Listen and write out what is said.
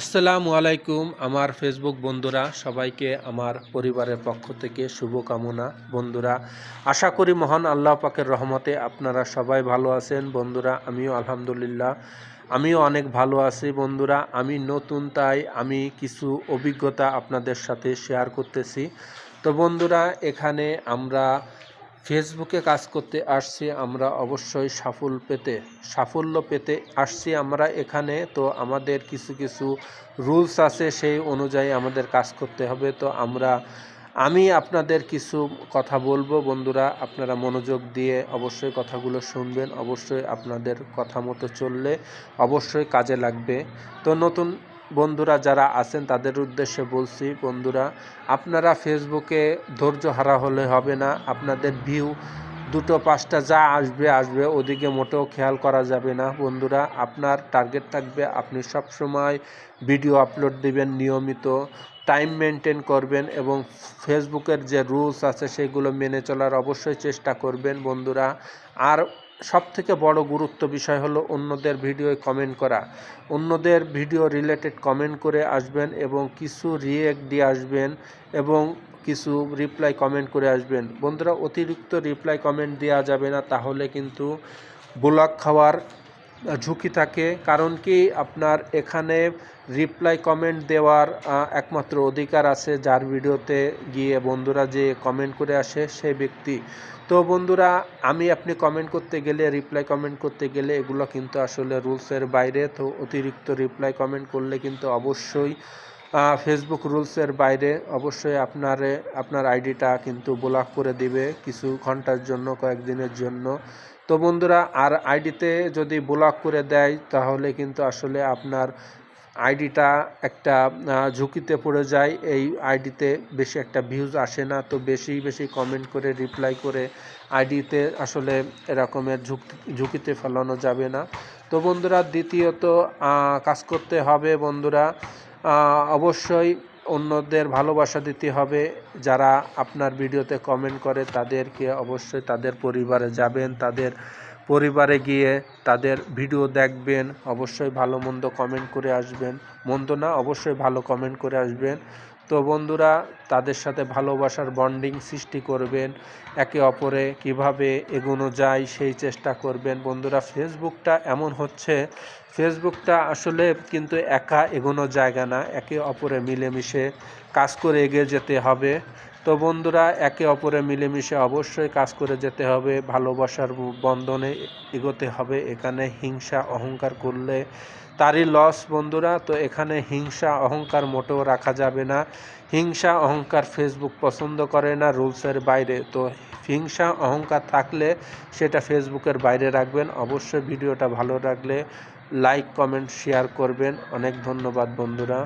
আসসালামু আলাইকুম আমার ফেসবুক বন্ধুরা, সবাইকে আমার পরিবারের পক্ষ থেকে শুভকামনা। বন্ধুরা, আশা করি মহান আল্লাহ পাকের রহমতে আপনারা সবাই ভালো আছেন। বন্ধুরা, আমিও আলহামদুলিল্লাহ, আমিও অনেক ভালো আছি। বন্ধুরা, আমি নতুন, তাই আমি কিছু অভিজ্ঞতা আপনাদের সাথে শেয়ার করতেছি। তো বন্ধুরা, এখানে আমরা ফেসবুকে কাজ করতে আসছি আমরা অবশ্যই সাফল্য পেতে সাফল্য পেতে আসছি আমরা এখানে। তো আমাদের কিছু কিছু রুলস আছে, সেই অনুযায়ী আমাদের কাজ করতে হবে। তো আমরা, আমি আপনাদের কিছু কথা বলব বন্ধুরা, আপনারা মনোযোগ দিয়ে অবশ্যই কথাগুলো শুনবেন, অবশ্যই আপনাদের কথা মতো চললে অবশ্যই কাজে লাগবে। তো নতুন বন্ধুরা যারা আছেন, তাদের উদ্দেশ্যে বলছি, বন্ধুরা, আপনারা ফেসবুকে ধৈর্য হারা হলে হবে না। আপনাদের ভিউ দুটো, পাঁচটা যা আসবে আসবে, ওদিকে মোটেও খেয়াল করা যাবে না। বন্ধুরা, আপনার টার্গেট থাকবে, আপনি সব সময় ভিডিও আপলোড দিবেন নিয়মিত টাইম মেনটেন করবেন এবং ফেসবুকের যে রুলস আছে, সেগুলো মেনে চলার অবশ্যই চেষ্টা করবেন, বন্ধুরা। আর সব থেকে বড় গুরুত্ব বিষয় হলো অন্যদের ভিডিওয় কমেন্ট করা। অন্যদের ভিডিও রিলেটেড কমেন্ট করে আসবেন এবং কিছু রিয়েক্ট দিয়ে আসবেন এবং কিছু রিপ্লাই কমেন্ট করে আসবেন। বন্ধুরা, অতিরিক্ত রিপ্লাই কমেন্ট দেওয়া যাবে না, তাহলে কিন্তু ব্লক খাওয়ার ঝুঁকি থাকে, কারণ কি আপনার এখানে রিপ্লাই কমেন্ট দেওয়ার একমাত্র অধিকার আছে যার ভিডিওতে গিয়ে বন্ধুরা যে কমেন্ট করে আসে সেই ব্যক্তি। তো বন্ধুরা, আমি আপনি কমেন্ট করতে গেলে রিপ্লাই কমেন্ট করতে গেলে এগুলো কিন্তু আসলে রুলসের বাইরে, তো অতিরিক্ত রিপ্লাই কমেন্ট করলে কিন্তু অবশ্যই ফেসবুক রুলসের বাইরে অবশ্যই আপনার আপনার আইডিটা কিন্তু ব্লক করে দিবে কিছু ঘণ্টার জন্য, কয়েকদিনের জন্য। তো বন্ধুরা, আর আইডিতে যদি ব্লক করে দেয়, তাহলে কিন্তু আসলে আপনার আইডিটা একটা ঝুঁকিতে পড়ে যায়। এই আইডিতে বেশি একটা ভিউজ আসে না। তো বেশি বেশি কমেন্ট করে রিপ্লাই করে আইডিতে আসলে এরকমের ঝুঁকি, ঝুঁকিতে ফেলানো যাবে না। তো বন্ধুরা, দ্বিতীয়ত কাজ করতে হবে বন্ধুরা। অবশ্যই অন্যদের ভালোবাসা দিতে হবে। যারা আপনার ভিডিওতে কমেন্ট করে, তাদেরকে অবশ্যই তাদের পরিবারে যাবেন, তাদের পরিবারে গিয়ে তাদের ভিডিও দেখবেন, অবশ্যই ভালো মন্দ কমেন্ট করে আসবেন। মন্দ না, অবশ্যই ভালো কমেন্ট করে আসবেন। তো বন্ধুরা, তাদের সাথে ভালোবাসার বন্ডিং সৃষ্টি করবেন, একে অপরে কীভাবে এগোনো যায় সেই চেষ্টা করবেন। বন্ধুরা, ফেসবুকটা এমন হচ্ছে, ফেসবুকটা আসলে কিন্তু একা এগোনো জায়গা না, একে অপরে মিলেমিশে কাজ করে এগিয়ে যেতে হবে। তো বন্ধুরা, একে অপরে মিলেমিশে অবশ্যই কাজ করে যেতে হবে, ভালোবাসার বন্ধনে এগোতে হবে। এখানে হিংসা, অহংকার করলে তারই লস বন্ধুরা। তো এখানে হিংসা, অহংকার মোটেও রাখা যাবে না। হিংসা, অহংকার ফেসবুক পছন্দ করে না রুলসের বাইরে। তো হিংসা, অহংকার থাকলে সেটা ফেসবুকের বাইরে রাখবেন। অবশ্যই ভিডিওটা ভালো লাগলে লাইক কমেন্ট শেয়ার করবেন। অনেক ধন্যবাদ বন্ধুরা।